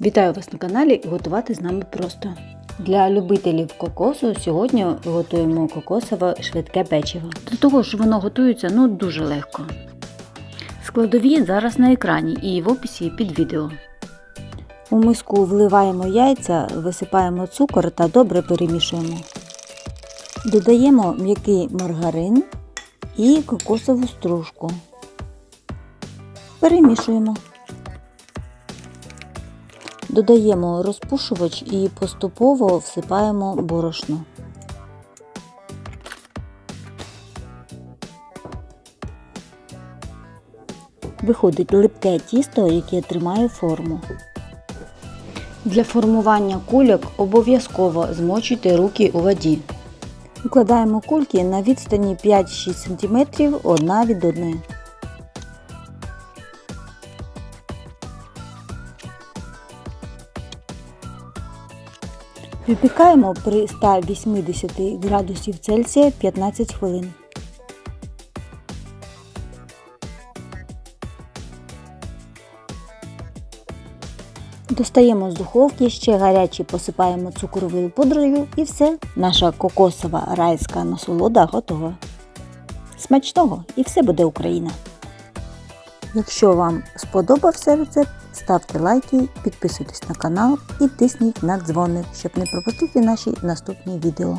Вітаю вас на каналі Готувати з нами просто. Для любителів кокосу сьогодні готуємо кокосове швидке печиво. До того ж, воно готується ну дуже легко. Складові зараз на екрані і в описі під відео. У миску вливаємо яйця, висипаємо цукор та добре перемішуємо. Додаємо м'який маргарин і кокосову стружку. Перемішуємо. Додаємо розпушувач і поступово всипаємо борошно. Виходить липке тісто, яке тримає форму. Для формування кульок обов'язково змочуйте руки у воді. Викладаємо кульки на відстані 5-6 см одна від одної. Випікаємо при 180 градусів Цельсія 15 хвилин. Достаємо з духовки, ще гарячі посипаємо цукровою пудрою і все. Наша кокосова райська насолода готова. Смачного і все буде Україна! Якщо вам сподобався рецепт, ставте лайки, підписуйтесь на канал і тисніть на дзвоник, щоб не пропустити наші наступні відео.